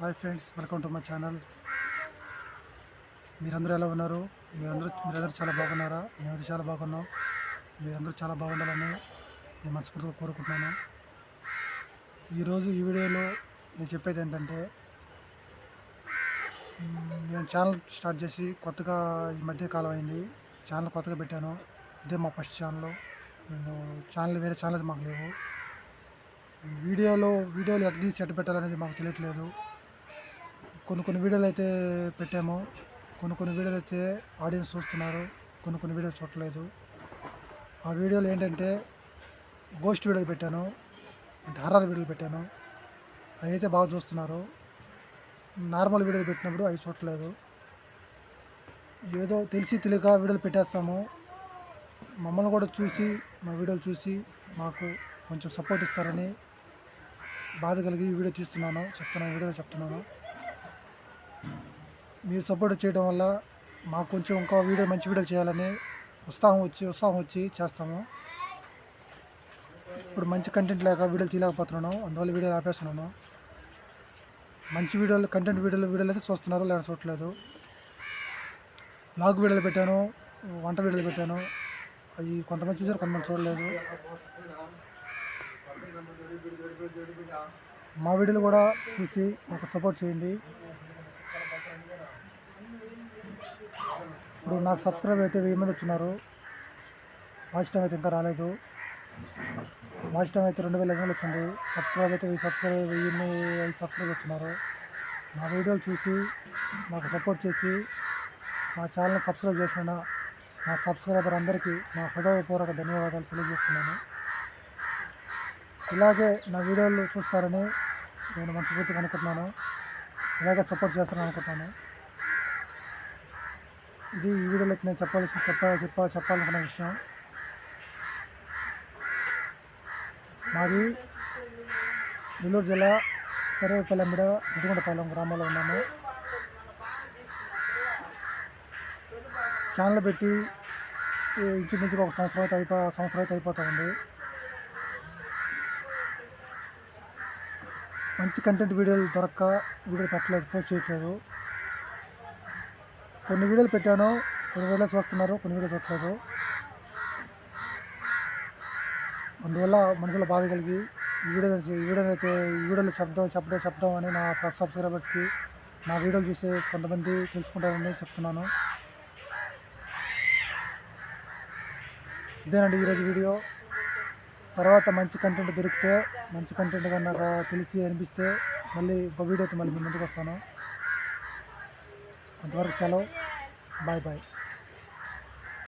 Hi friends welcome to my channel. మీరందరూ ఎలా ఉన్నారు? మీరందరూ మీరందరూ చాలా బాగున్నారా? మేమైతే చాలా బాగున్నాం. మీరందరూ చాలా బాగుండాలని నేను మనస్ఫూర్తిగా కోరుకుంటున్నాను. ఈరోజు ఈ వీడియోలో నేను చెప్పేది ఏంటంటే నేను ఛానల్ స్టార్ట్ చేసి కొత్తగా ఈ మధ్య కాలం అయింది. ఛానల్ కొత్తగా పెట్టాను. ఇదే మా ఫస్ట్ ఛానల్. నేను ఛానల్ వేరే ఛానల్ మాకు లేవు. వీడియోలో వీడియోలు ఎట్ తీసి ఎట్ పెట్టాలనేది మాకు తెలియట్లేదు. కొన్ని కొన్ని వీడియోలు అయితే పెట్టాము. కొన్ని కొన్ని వీడియోలు అయితే ఆడియన్స్ చూస్తున్నారు. కొన్ని కొన్ని వీడియోలు చూడలేదు. ఆ వీడియోలు ఏంటంటే గోస్ట్ వీడియోలు పెట్టాను. అంటే హర్రర్ వీడియోలు పెట్టాను. అవి అయితే బాగా చూస్తున్నారు. నార్మల్ వీడియోలు పెట్టినప్పుడు అవి చూడలేదు. ఏదో తెలిసి తెలియక వీడియోలు పెట్టేస్తాము. మమ్మల్ని కూడా చూసి మా వీడియోలు చూసి మాకు కొంచెం సపోర్ట్ ఇస్తారని బాధ కలిగి వీడియో తీస్తున్నాను. చెప్తున్నాను వీడియోలో చెప్తున్నాను. మీరు సపోర్ట్ చేయడం వల్ల మాకు కొంచెం ఇంకా వీడియో మంచి వీడియోలు చేయాలని ఉత్సాహం వచ్చి ఉత్సాహం వచ్చి చేస్తాము. ఇప్పుడు మంచి కంటెంట్ లేక వీడియోలు తీయలేకపోతున్నాను. అందువల్ల వీడియోలు ఆపేస్తున్నాను. మంచి వీడియోలు కంటెంట్ వీడియోలు వీడియోలు అయితే చూస్తున్నారు లేదా చూడట్లేదు. బ్లాగ్ వీడియోలు పెట్టాను వంట వీడియోలు పెట్టాను. అవి కొంతమంది చూసారు కొంతమంది చూడలేదు. మా వీడియోలు కూడా చూసి మాకు సపోర్ట్ చేయండి. ఇప్పుడు నాకు సబ్స్క్రైబ్ అయితే వెయ్యి మంది వచ్చినారు. వాచ్ టైం అయితే ఇంకా రాలేదు. వాచ్ టైం అయితే రెండు వేల ఐదు వందలు వచ్చింది. సబ్స్క్రైబ్ అయితే వెయ్యి సబ్స్క్రైబ్ వెయ్యి ఐదు సబ్స్క్రైబ్ వచ్చినారు. నా వీడియోలు చూసి మాకు సపోర్ట్ చేసి మా ఛానల్ని సబ్స్క్రైబ్ చేసిన నా సబ్స్క్రైబర్ అందరికీ నా హృదయపూర్వక ధన్యవాదాలు తెలియజేస్తున్నాను. ఇలాగే నా వీడియోలు చూస్తారని నేను మనస్ఫూర్తిగా అనుకుంటున్నాను. ఇలాగే సపోర్ట్ చేస్తాను అనుకుంటున్నాను. ఇది ఈ వీడియోలో నేను చెప్పాల్సి చెప్ప చెప్ప చెప్పాలనుకున్న విషయం. మాది నెల్లూరు జిల్లా సర్వేపల్లెంబిడ ముదిగుండపాలెం గ్రామంలో ఉన్నాము. ఛానల్ పెట్టి ఈ ఇంచుమించుగా ఒక సంవత్సరం అయితే అయిపో సంవత్సరం అయితే అయిపోతూ ఉంది. మంచి కంటెంట్ వీడియోలు దొరక్క వీడియోలు పెట్టలేదు పోస్ట్ చేయట్లేదు. కొన్ని వీడియోలు పెట్టాను కొన్ని వీడియోలు చూస్తున్నారు కొన్ని వీడియోలు చూడలేదు అందువల్ల మనసులో బాధ కలిగి ఈ వీడియో ఈ వీడియో ఈ వీడియోలో చెప్దాం చెప్పడం చెప్దాం అని నా సబ్స్క్రైబర్స్కి నా వీడియోలు చూసే కొంతమంది తెలుసుకుంటారని చెప్తున్నాను. ఇదేనండి ఈరోజు వీడియో. తర్వాత మంచి కంటెంట్ దొరికితే మంచి కంటెంట్గా నాకు తెలిసి అనిపిస్తే మళ్ళీ ఒక వీడియోతో మళ్ళీ మీ ముందుకు వస్తాను. అంతవరకు సెలవు. Bye bye.